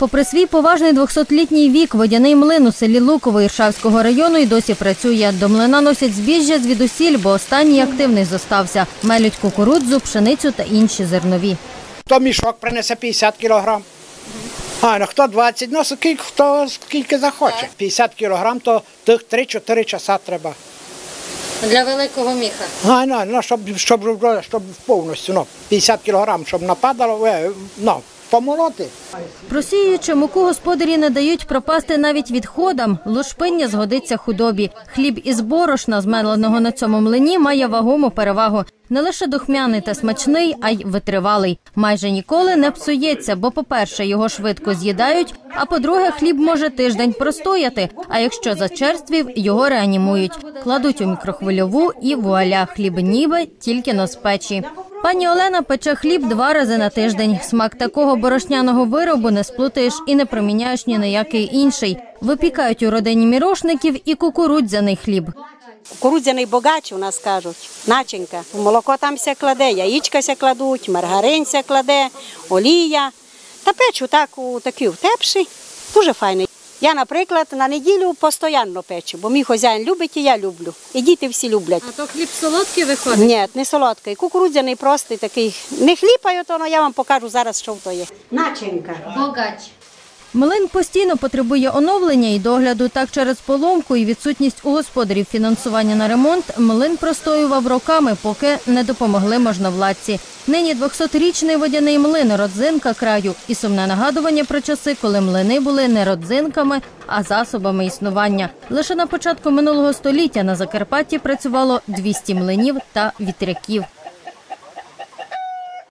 Попри свій поважний 200-літній вік, водяний млин у селі Луково Іршавського району й досі працює. До млина носять збіжжя звідусіль, бо останній активний зостався. Мелють кукурудзу, пшеницю та інші зернові. Хто мішок принесе 50 кілограм. А, ну хто 20, ну скільки, хто скільки захоче. 50 кілограм, то тих 3-4 часа треба. Для великого міха. А, ну, ну, щоб, щоб, щоб, щоб повністю, ну, 50 кілограм, щоб нападало, е, ну, помолоти. Просіюючи муку, господарі не дають пропасти навіть відходам. Лушпиння згодиться худобі. Хліб із борошна, змеленого на цьому млині, має вагому перевагу. Не лише духмяний та смачний, а й витривалий. Майже ніколи не псується, бо, по-перше, його швидко з'їдають, а по-друге, хліб може тиждень простояти. А якщо зачерствів, його реанімують, кладуть у мікрохвильову і вуаля хліб ніби тільки на з печі. Пані Олена пече хліб два рази на тиждень. Смак такого борошняного виробу не сплутаєш і не проміняєш ні на який інший. Випікають у родині мірошників і кукурудзяний хліб. Кукурудзяний богач у нас кажуть, начинка. Молоко там ся кладе, яєчка ся кладуть, маргарин ся кладе, олія. Та печу так у такі втепші, дуже файний. Я, наприклад, на неділю постійно печу, бо мій хазяїн любить і я люблю. І діти всі люблять. А то хліб солодкий виходить. Ні, не солодкий. Кукурудзяний простий такий. Не хліпаю, то але я вам покажу зараз, що то є. Начинка. Богач. Млин постійно потребує оновлення і догляду. Так через поломку і відсутність у господарів фінансування на ремонт млин простоював роками, поки не допомогли можновладці. Нині 200-річний водяний млин родзинка краю і сумне нагадування про часи, коли млини були не родзинками, а засобами існування. Лише на початку минулого століття на Закарпатті працювало 200 млинів та вітряків.